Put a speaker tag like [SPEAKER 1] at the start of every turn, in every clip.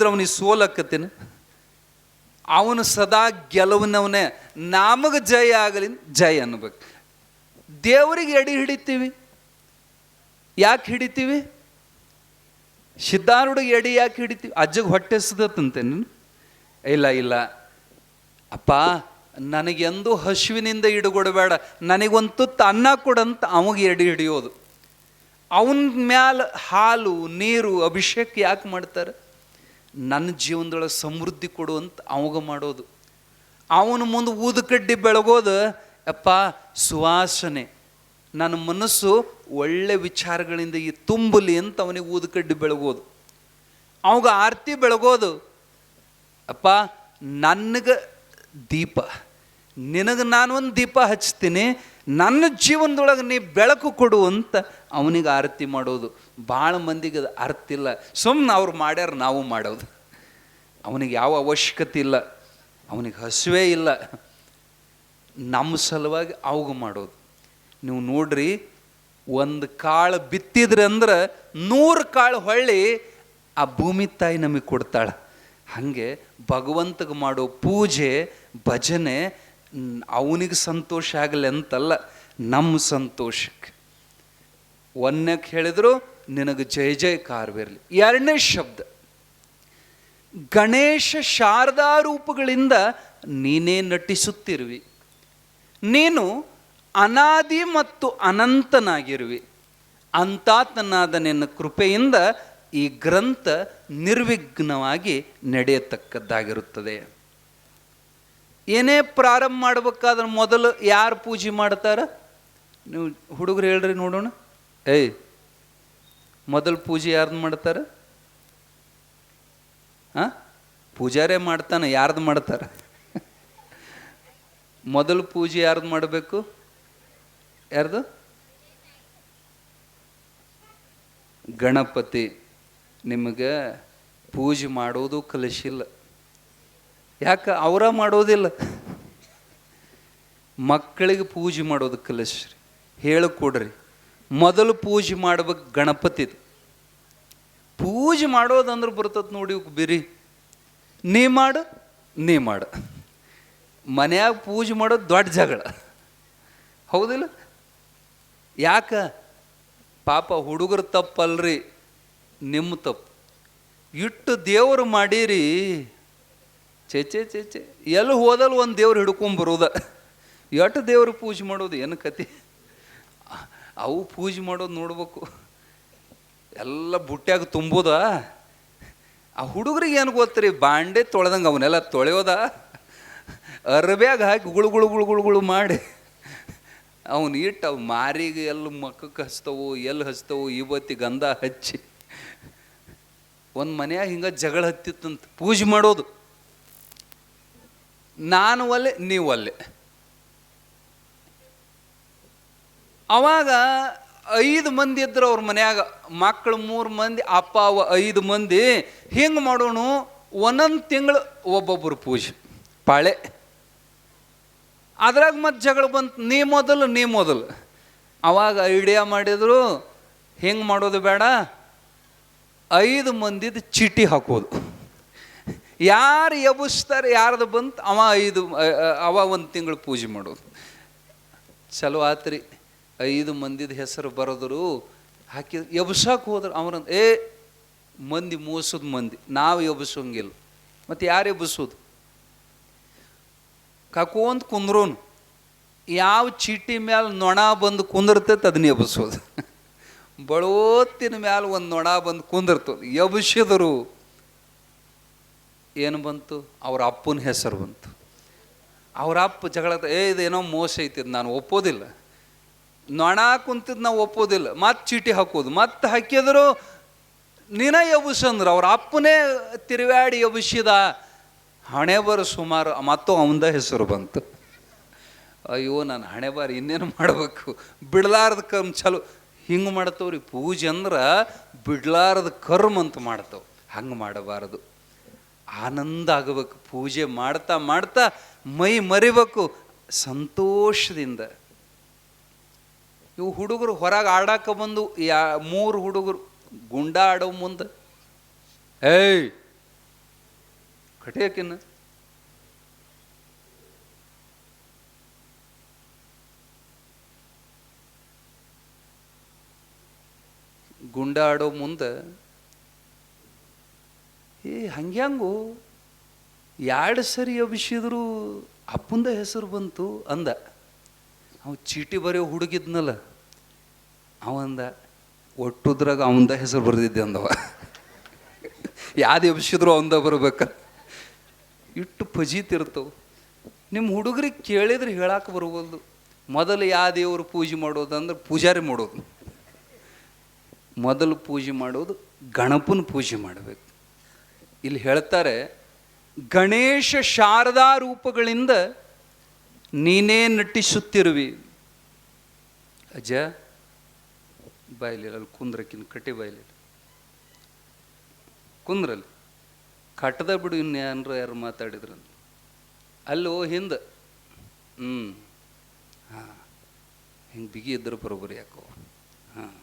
[SPEAKER 1] ಅವನಿಗೆ ಸೋಲಕ್ಕತ್ತೇನೆ, ಅವನು ಸದಾ ಗೆಲುವನವನೇ. ನಮಗೆ ಜಯ ಆಗಲಿ ಜಯ ಅನ್ಬೇಕು. ದೇವರಿಗೆ ಎಡಿ ಹಿಡಿತೀವಿ. ಯಾಕೆ ಹಿಡಿತೀವಿ? ಸಿದ್ಧಾರೂಢಿಗೆ ಎಡಿ ಯಾಕೆ ಹಿಡಿತೀವಿ? ಅಜ್ಜಗೆ ಹೊಟ್ಟೆ ಸುದತ್ತಂತೆ ನೀನು. ಇಲ್ಲ ಇಲ್ಲ. ಅಪ್ಪ, ನನಗೆಂದು ಹಸುವಿನಿಂದ ಹಿಡುಗೊಡಬೇಡ ನನಗೊಂದು ತುತ್ತು ಅನ್ನ ಕೊಡಂತ ಅವಗೆ ಎಡಿ ಹಿಡಿಯೋದು. ಅವನ ಮ್ಯಾಲ ಹಾಲು, ನೀರು, ಅಭಿಷೇಕ ಯಾಕೆ ಮಾಡ್ತಾರೆ? ನನ್ನ ಜೀವನದೊಳಗೆ ಸಮೃದ್ಧಿ ಕೊಡು ಅಂತ ಅವಾಗ ಮಾಡೋದು. ಅವನ ಮುಂದೆ ಊದುಕಡ್ಡಿ ಬೆಳಗೋದು ಅಪ್ಪ ಸುವಾಸನೆ. ನನ್ನ ಮನಸ್ಸು ಒಳ್ಳೆ ವಿಚಾರಗಳಿಂದ ಈ ತುಂಬಲಿ ಅಂತ ಅವನಿಗೆ ಊದುಕಡ್ಡಿ ಬೆಳಗೋದು. ಅವಾಗ ಆರತಿ ಬೆಳಗೋದು ಅಪ್ಪ ನನಗೆ ದೀಪ. ನಿನಗೆ ನಾನು ಒಂದು ದೀಪ ಹಚ್ತೀನಿ, ನನ್ನ ಜೀವನದೊಳಗೆ ನೀ ಬೆಳಕು ಕೊಡು ಅಂತ ಅವನಿಗೆ ಆರತಿ ಮಾಡೋದು. ಭಾಳ ಮಂದಿಗೆ ಅದು ಅರ್ಥ ಇಲ್ಲ. ಸುಮ್ಮನೆ ಅವ್ರು ಮಾಡ್ಯಾರ, ನಾವು ಮಾಡೋದು. ಅವನಿಗೆ ಯಾವ ಅವಶ್ಯಕತೆ ಇಲ್ಲ. ಅವನಿಗೆ ಹಸುವೆ ಇಲ್ಲ. ನಮ್ಮ ಸಲುವಾಗಿ ಅವಾಗ ಮಾಡೋದು. ನೀವು ನೋಡ್ರಿ, ಒಂದು ಕಾಳು ಬಿತ್ತಿದ್ರೆ ಅಂದ್ರೆ ನೂರು ಕಾಳು ಹೊಳ್ಳಿ ಆ ಭೂಮಿ ತಾಯಿ ನಮಗೆ ಕೊಡ್ತಾಳೆ. ಹಾಗೆ ಭಗವಂತಗೆ ಮಾಡೋ ಪೂಜೆ, ಭಜನೆ ಅವನಿಗೆ ಸಂತೋಷ ಆಗಲಿ ಅಂತಲ್ಲ ನಮ್ಮ ಸಂತೋಷಕ್ಕೆ. ಒಂದಕ್ಕೆ ಹೇಳಿದ್ರು ನಿನಗೆ ಜಯ ಜಯಕಾರವಿರಲಿ ಎರಡನೇ ಶಬ್ದ. ಗಣೇಶ ಶಾರದಾ ರೂಪಗಳಿಂದ ನೀನೇ ನಟಿಸುತ್ತಿರುವಿ. ನೀನು ಅನಾದಿ ಮತ್ತು ಅನಂತನಾಗಿರುವಿ. ಅಂತಾತನಾದ ನಿನ್ನ ಕೃಪೆಯಿಂದ ಈ ಗ್ರಂಥ ನಿರ್ವಿಘ್ನವಾಗಿ ನಡೆಯತಕ್ಕದ್ದಾಗಿರುತ್ತದೆ. ಏನೇ ಪ್ರಾರಂಭ ಮಾಡ್ಬೇಕಾದ್ರೆ ಮೊದಲು ಯಾರು ಪೂಜೆ ಮಾಡ್ತಾರ? ನೀವು ಹುಡುಗರು ಹೇಳ್ರಿ ನೋಡೋಣ. ಏಯ್ ಮೊದಲು ಪೂಜೆ ಯಾರ್ದು ಮಾಡ್ತಾರೆ? ಹಾಂ ಪೂಜಾರೇ ಮಾಡ್ತಾನೆ, ಯಾರ್ದು ಮಾಡ್ತಾರೆ? ಮೊದಲು ಪೂಜೆ ಯಾರ್ದು ಮಾಡಬೇಕು? ಯಾರ್ದು? ಗಣಪತಿ. ನಿಮಗೆ ಪೂಜೆ ಮಾಡೋದು ಕಲಿಸಿಲ್ಲ. ಯಾಕೆ? ಅವರ ಮಾಡೋದಿಲ್ಲ. ಮಕ್ಕಳಿಗೆ ಪೂಜೆ ಮಾಡೋದು ಕಲಿಸ್ರಿ. ಹೇಳಿಕೊಡ್ರಿ ಮೊದಲು ಪೂಜೆ ಮಾಡ್ಬೇಕು ಗಣಪತಿದು ಪೂಜೆ ಮಾಡೋದಂದ್ರೆ ಬರ್ತದೆ ನೋಡಿ ಬಿರಿ. ನೀ ಮಾಡು ನೀ ಮಾಡು. ಮನ್ಯಾಗ ಪೂಜೆ ಮಾಡೋದು ದೊಡ್ಡ ಜಗಳ. ಹೌದಿಲ್ಲ? ಯಾಕ? ಪಾಪ ಹುಡುಗರು ತಪ್ಪಲ್ರಿ, ನಿಮ್ಮ ತಪ್ಪು. ಇಟ್ಟು ದೇವರು ಮಾಡೀರಿ ಚೇಚೆ ಚೇಚೆ ಎಲ್ಲಿ ಹೋದಲ್ಲಿ ಒಂದು ದೇವ್ರು ಹಿಡ್ಕೊಂಬರೋದ ಎಷ್ಟು ದೇವ್ರಿಗೆ ಪೂಜೆ ಮಾಡೋದು? ಏನು ಕತೆ ಅವು ಪೂಜೆ ಮಾಡೋದು ನೋಡ್ಬೇಕು. ಎಲ್ಲ ಬುಟ್ಟ್ಯಾಗ ತುಂಬೋದ. ಆ ಹುಡುಗರಿಗೆ ಏನು ಗೊತ್ತರಿ, ಬಾಂಡೆ ತೊಳೆದಂಗೆ ಅವನ್ನೆಲ್ಲ ತೊಳೆಯೋದ. ಅರ್ಬ್ಯಾಗ ಹಾಕಿ ಗುಳು ಗುಳು ಗುಳು ಗುಳು ಗುಳು ಮಾಡಿ ಅವನು ಇಟ್ಟು ಅವು ಮಾರಿಗೆ ಎಲ್ಲಿ ಮಕ್ಕಕ್ಕೆ ಹಚ್ತವು ಎಲ್ಲಿ ಹಚ್ತವು ಇವತ್ತಿ ಗಂಧ ಹಚ್ಚಿ. ಒಂದು ಮನೆಯಾಗ ಹಿಂಗೆ ಜಗಳ ಹತ್ತಿತ್ತಂತ. ಪೂಜೆ ಮಾಡೋದು. ನಾನು ಒಲ್ಲೆ, ನೀವು ಒಲ್ಲೆ. ಅವಾಗ ಐದು ಮಂದಿ ಇದ್ರು ಅವ್ರ ಮನ್ಯಾಗ. ಮಕ್ಕಳು ಮೂರು ಮಂದಿ, ಅಪ್ಪ ಅವ ಐದು ಮಂದಿ. ಹಿಂಗೆ ಮಾಡೋಣ? ಒಂದೊಂದು ತಿಂಗಳು ಒಬ್ಬೊಬ್ಬರು ಪೂಜೆ, ಪಾಳೆ. ಅದ್ರಾಗ ಮತ್ತೆ ಜಗಳ ಬಂತು, ನೀ ಮೊದಲು ನೀ ಮೊದಲು. ಅವಾಗ ಐಡಿಯಾ ಮಾಡಿದ್ರು, ಹೆಂಗೆ ಮಾಡೋದು ಬೇಡ? ಐದು ಮಂದಿದ ಚೀಟಿ ಹಾಕೋದು. ಯಾರು ಎಬ್ಬಿಸ್ತಾರೆ, ಯಾರ್ದು ಬಂತು, ಅವ ಐದು ಅವ ಒಂದು ತಿಂಗಳು ಪೂಜೆ ಮಾಡೋದು. ಚಲೋ ಆತ್ರಿ. ಐದು ಮಂದಿದ ಹೆಸರು ಬರೆದ್ರು, ಹಾಕಿ ಎಬ್ಸಕ್ಕೆ ಹೋದ್ರು ಅವ್ರನ್ನ ಏ, ಮಂದಿ ಮೋಸದ ಮಂದಿ, ನಾವು ಎಬ್ಸೋಂಗಿಲ್ಲ. ಮತ್ತು ಯಾರು ಎಬ್ಬಿಸೋದು ಕಕ್ಕೊಂತ ಕುಂದ್ರೋನು, ಯಾವ ಚೀಟಿ ಮ್ಯಾಲ ನೊಣ ಬಂದು ಕುಂದಿರ್ತೈತೆ ಅದನ್ನ ಎಬ್ಬಿಸೋದು ಬಳೋತ್ತಿನ ಮ್ಯಾಲ ಒಂದು ನೊಣ ಬಂದು ಕುಂದಿರ್ತದೆ, ಎಬ್ಸಿದರು. ಏನು ಬಂತು? ಅವ್ರ ಅಪ್ಪನ ಹೆಸರು ಬಂತು. ಅವ್ರ ಅಪ್ಪ ಜಗಳ ಏ, ಇದೇನೋ ಮೋಸ ಐತಿದ್ ನಾನು ಒಪ್ಪೋದಿಲ್ಲ. ನೊಣ ಕುಂತಿದ್ ನಾವು ಒಪ್ಪೋದಿಲ್ಲ ಮತ್ತೆ ಚೀಟಿ ಹಾಕೋದು ಮತ್ತೆ ಹಾಕಿದ್ರು ನೀನ ಎಬ್ಸಂದ್ರು ಅವ್ರ ಅಪ್ಪನೇ ತಿರುವಾಡಿ ಎಬ್ಸಿದ ಹಣೆ ಬರ ಸುಮಾರು, ಮತ್ತು ಅವಂದ ಹೆಸರು ಬಂತು. ಅಯ್ಯೋ, ನಾನು ಹಣೆ ಬಾರ ಇನ್ನೇನು ಮಾಡಬೇಕು? ಬಿಡ್ಲಾರ್ದ ಕರ್ಮ ಚಲೋ, ಹಿಂಗೆ ಮಾಡ್ತವ್ರಿ ಪೂಜೆ ಅಂದ್ರೆ ಬಿಡ್ಲಾರ್ದ ಕರ್ಮ ಅಂತ ಮಾಡ್ತವೆ, ಹಂಗೆ ಮಾಡಬಾರದು. ಆನಂದ ಆಗಬೇಕು, ಪೂಜೆ ಮಾಡ್ತಾ ಮಾಡ್ತಾ ಮೈ ಮರಿಬೇಕು, ಸಂತೋಷದಿಂದ. ಇವು ಹುಡುಗರು ಹೊರಗೆ ಆಡಕ್ಕೆ ಬಂದು ಯಾ ಮೂರು ಹುಡುಗರು ಗುಂಡ ಆಡೋ ಮುಂದೆ. ಏಯ್ ಕಟಿಯಕಿನ್ನ ಗುಂಡ ಆಡೋ ಮುಂದೆ. ಏ, ಹಂಗ್ಯಾಂಗು? ಎರಡು ಸರಿ ಅಭಿಷಿದ್ರು ಅಪ್ಪಂದ ಹೆಸರು ಬಂತು ಅಂದ. ಅವ ಚೀಟಿ ಬರೆಯೋ ಹುಡುಗಿದ್ನಲ್ಲ, ಅವಂದ ಒಟ್ಟುದ್ರಾಗ ಅವಂದ ಹೆಸರು ಬರೆದಿದ್ದೆ ಅಂದವ. ಯಾವ್ದು ಎಬ್ಸಿದ್ರು ಅವಂದ ಬರ್ಬೇಕ. ಇಟ್ಟು ಫಜೀತಿರ್ತವು ನಿಮ್ಮ ಹುಡುಗರಿಗೆ ಕೇಳಿದ್ರೆ ಹೇಳಕ್ಕೆ ಬರ್ಬೋದು ಮೊದಲು ಯಾವ ದೇವರು ಪೂಜೆ ಮಾಡೋದು ಅಂದ್ರೆ ಪೂಜಾರಿ ಮಾಡೋದು. ಮೊದಲು ಪೂಜೆ ಮಾಡೋದು ಗಣಪನ ಪೂಜೆ ಮಾಡಬೇಕು. ಇಲ್ಲಿ ಹೇಳ್ತಾರೆ, ಗಣೇಶ ಶಾರದಾ ರೂಪಗಳಿಂದ ನೀನೇ ನಟಿಸುತ್ತಿರುವಿ. ಅಜ್ಜ ಬಾಯ್ಲಿ ಅಲ್ಲಿ ಕುಂದ್ರಕ್ಕಿನ ಕಟ್ಟಿ ಬಾಯ್ಲಿ ಕುಂದ್ರಲ್ಲಿ. ಕಟ್ಟದ ಬಿಡು ಇನ್ಯಾನ್ರು ಯಾರು ಮಾತಾಡಿದ್ರು ಅಲ್ಲೋ ಹಿಂದೆ. ಹ್ಞೂ ಹಾಂ. ಹಿಂಗೆ ಬಿಗಿ ಇದ್ರೆ ಬರೋಬ್ಬರಿ ಯಾಕೋ. ಹಾಂ.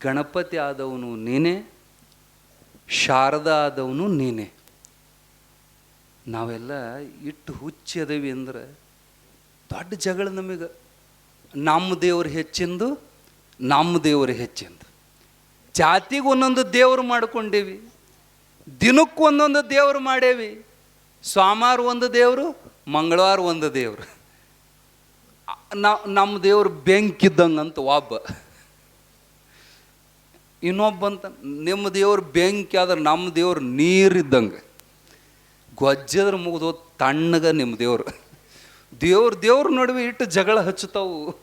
[SPEAKER 1] ಗಣಪತಿ ಆದವನು ನೀನೇ, ಶಾರದಾ ಆದವನು ನೀನೇ. ನಾವೆಲ್ಲ ಇಟ್ಟು ಹುಚ್ಚಿ ಅದೇವಿ ಅಂದ್ರೆ ದೊಡ್ಡ ಜಗಳ ನಮಗೆ. ನಮ್ಮ ದೇವರು ಹೆಚ್ಚಿಂದು, ನಮ್ಮ ದೇವರು ಹೆಚ್ಚಿಂದು. ಜಾತಿಗೆ ಒಂದೊಂದು ದೇವರು ಮಾಡ್ಕೊಂಡೇವಿ, ದಿನಕ್ಕೆ ಒಂದೊಂದು ದೇವರು ಮಾಡೇವಿ ಸೋಮವಾರ ಒಂದು ದೇವರು, ಮಂಗಳವಾರ ಒಂದು ದೇವ್ರು. ನಮ್ಮ ದೇವ್ರು ಅಂತ ಒಬ್ಬ. ಇನ್ನೊಬ್ಬಂತ, ನಿಮ್ಮ ದೇವ್ರು ಬೆಂಕಿ ಆದ್ರೆ ನಮ್ಮ ದೇವ್ರು ನೀರಿದ್ದಂಗೆ. ಗೊಜ್ಜದ್ರ ಮುಗಿದು ತಣ್ಣಗ ನಿಮ್ಮ ದೇವ್ರು. ದೇವ್ರ ದೇವ್ರ ನಡುವೆ ಇಟ್ಟು ಜಗಳ ಹಚ್ಚುತ್ತಾವು.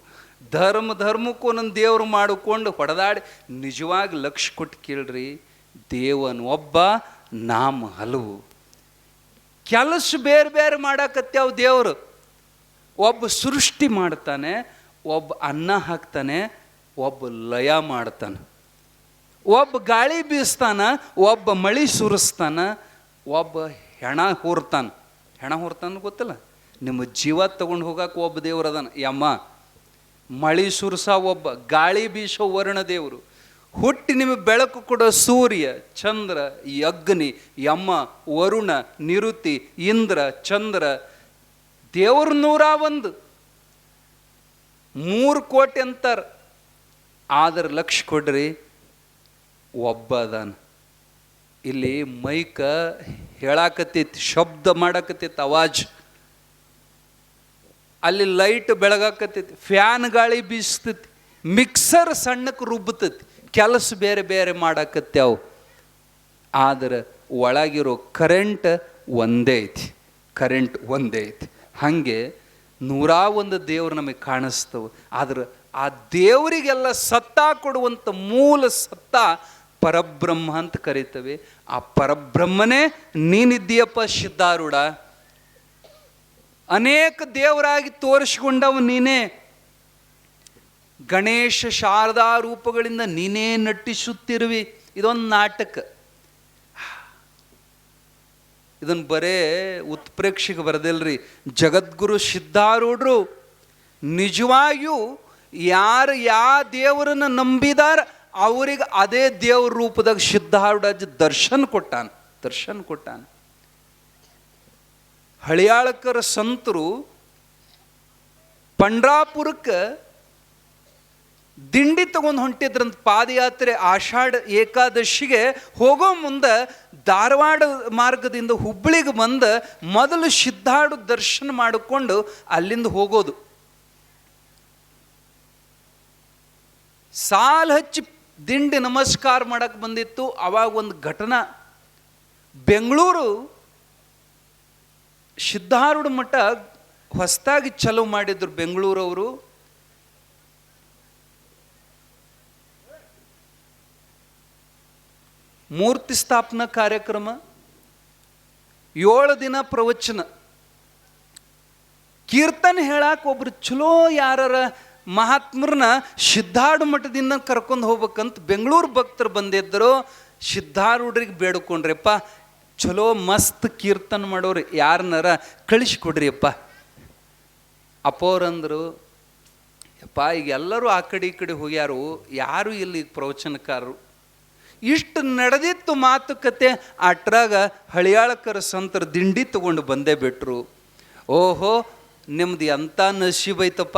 [SPEAKER 1] ಧರ್ಮ ಧರ್ಮಕ್ಕೂ ನನ್ನ ದೇವ್ರು ಮಾಡಿಕೊಂಡು ಹೊಡೆದಾಡಿ ನಿಜವಾಗಿ ಲಕ್ಷ ಕೊಟ್ಟು ಕೇಳ್ರಿ, ದೇವನ್ ಒಬ್ಬ, ನಾಮ ಹಲವು. ಕೆಲಸ ಬೇರೆ ಬೇರೆ ಮಾಡಾಕತ್ಯಾವ ದೇವರು. ಒಬ್ಬ ಸೃಷ್ಟಿ ಮಾಡ್ತಾನೆ, ಒಬ್ಬ ಅನ್ನ ಹಾಕ್ತಾನೆ, ಒಬ್ಬ ಲಯ ಮಾಡ್ತಾನೆ. ಒಬ್ಬ ಗಾಳಿ ಬೀಸ್ತಾನ, ಒಬ್ಬ ಮಳಿ ಸುರಿಸ್ತಾನ, ಒಬ್ಬ ಹೆಣ ಹೂರ್ತಾನ. ಹೆಣ ಹೂರ್ತಾನ ಗೊತ್ತಿಲ್ಲ? ನಿಮ್ಮ ಜೀವ ತಗೊಂಡು ಹೋಗಕ್ಕೆ ಒಬ್ಬ ದೇವ್ರು ಅದಾನ. ಯಮ್ಮ, ಮಳಿ ಸುರ್ಸ ಒಬ್ಬ, ಗಾಳಿ ಬೀಸೋ ವರ್ಣ ದೇವರು. ಹುಟ್ಟಿ ನಿಮಗೆ ಬೆಳಕು ಕೊಡೋ ಸೂರ್ಯ, ಚಂದ್ರ ಯಗ್ನಿ ಯಮ್ಮ, ವರುಣ, ನಿರುತಿ, ಇಂದ್ರ, ಚಂದ್ರ, ದೇವ್ರ ನೂರ ಒಂದು. ಮೂರು ಕೋಟಿ ಅಂತಾರೆ. ಆದ್ರೆ ಲಕ್ಷ ಕೊಡ್ರಿ, ಒಬ್ಬ ಅದಾನ. ಇಲ್ಲಿ ಮೈಕ ಹೇಳಾಕತ್ತೈತಿ, ಶಬ್ದ ಮಾಡಾಕತ್ತೈತಿ ಅವಾಜ್ ಅಲ್ಲಿ ಲೈಟ್ ಬೆಳಗಾಕತ್ತೈತಿ, ಫ್ಯಾನ್ ಗಾಳಿ ಬೀಸ್ತೈತಿ, ಮಿಕ್ಸರ್ ಸಣ್ಣಕ್ಕೆ ರುಬ್ಬತೈತಿ, ಕೆಲಸ ಬೇರೆ ಬೇರೆ ಮಾಡಾಕತ್ಯಾವು. ಆದ್ರೆ ಒಳಗಿರೋ ಕರೆಂಟ್ ಒಂದೇ ಐತಿ, ಕರೆಂಟ್ ಒಂದೇ ಐತಿ. ಹಾಗೆ ನೂರಾ ಒಂದು ದೇವ್ರು ನಮಗೆ ಕಾಣಿಸ್ತವೆ. ಆದ್ರೆ ಆ ದೇವರಿಗೆಲ್ಲ ಸತ್ತಾ ಕೊಡುವಂಥ ಮೂಲ ಸತ್ತ ಪರಬ್ರಹ್ಮ ಅಂತ ಕರೀತೇವೆ. ಆ ಪರಬ್ರಹ್ಮನೇ ನೀನಿದ್ದೀಯಪ್ಪ ಸಿದ್ಧಾರೂಢ. ಅನೇಕ ದೇವರಾಗಿ ತೋರಿಸಿಕೊಂಡವ ನೀನೇ. ಗಣೇಶ ಶಾರದಾ ರೂಪಗಳಿಂದ ನೀನೇ ನಟಿಸುತ್ತಿರುವಿ. ಇದೊಂದು ನಾಟಕ. ಇದನ್ನು ಬರೇ ಉತ್ಪ್ರೇಕ್ಷೆಗೆ ಬರದಿಲ್ರಿ. ಜಗದ್ಗುರು ಸಿದ್ಧಾರೂಢರು ನಿಜವಾಗಿಯೂ ಯಾರು ಯಾ ದೇವರನ್ನು ನಂಬಿದಾರ ಅವ್ರಿಗೆ ಅದೇ ದೇವ್ರ ರೂಪದಾಗ ಸಿದ್ಧಾರ್ಡಜ್ ದರ್ಶನ ಕೊಟ್ಟಾನ ದರ್ಶನ ಕೊಟ್ಟಾನ. ಹಳಿಯಾಳಕರ ಸಂತರು ಪಂಡ್ರಾಪುರಕ್ಕೆ ದಿಂಡಿ ತಗೊಂಡು ಹೊಂಟಿದ್ರಂತ ಪಾದಯಾತ್ರೆ ಆಷಾಢ ಏಕಾದಶಿಗೆ ಹೋಗೋ ಮುಂದೆ ಧಾರವಾಡ ಮಾರ್ಗದಿಂದ ಹುಬ್ಬಳ್ಳಿಗೆ ಬಂದ ಮೊದಲು ಸಿದ್ಧಾಡು ದರ್ಶನ ಮಾಡಿಕೊಂಡು ಅಲ್ಲಿಂದ ಹೋಗೋದು. ಸಾಲ್ ಹಚ್ಚಿ ದಿಂಡಿ ನಮಸ್ಕಾರ ಮಾಡಕ್ಕೆ ಬಂದಿತ್ತು. ಅವಾಗ ಒಂದು ಘಟನಾ. ಬೆಂಗಳೂರು ಸಿದ್ಧಾರೂಢ ಮಠ ಹೊಸದಾಗಿ ಚಲೋ ಮಾಡಿದ್ರು ಬೆಂಗಳೂರವರು. ಮೂರ್ತಿ ಸ್ಥಾಪನಾ ಕಾರ್ಯಕ್ರಮ, ಏಳು ದಿನ ಪ್ರವಚನ. ಕೀರ್ತನೆ ಹೇಳಕ್ಕೆ ಒಬ್ರು ಚಲೋ ಯಾರರ ಮಹಾತ್ಮರನ್ನ ಸಿದ್ಧಾರೂಢ ಮಠದಿಂದ ಕರ್ಕೊಂಡು ಹೋಗ್ಬೇಕಂತ ಬೆಂಗಳೂರು ಭಕ್ತರು ಬಂದಿದ್ದರು. ಸಿದ್ಧಾರೂಢರಿಗೆ ಬೇಡ್ಕೊಂಡ್ರಿಪ್ಪ. ಚಲೋ ಮಸ್ತ್ ಕೀರ್ತನ ಮಾಡೋರು ಯಾರನ್ನಾರ ಕಳಿಸಿ ಕೊಡ್ರಿಯಪ್ಪ ಅಪ್ಪವ್ರಂದರು ಯಪ್ಪ, ಈಗ ಎಲ್ಲರೂ ಆ ಕಡೆ ಈ ಕಡೆ ಹೋಗ್ಯಾರು. ಯಾರು ಇಲ್ಲಿ ಪ್ರವಚನಕಾರರು. ಇಷ್ಟು ನಡೆದಿತ್ತು ಮಾತುಕತೆ, ಅಟ್ರಾಗ ಹಳಿಯಾಳಕರ ಸಂತರ ದಿಂಡಿ ತಗೊಂಡು ಬಂದೇ ಬಿಟ್ರು. ಓಹೋ, ನಿಮ್ದು ಎಂಥ ನಸೀಬ್ ಐತಪ್ಪ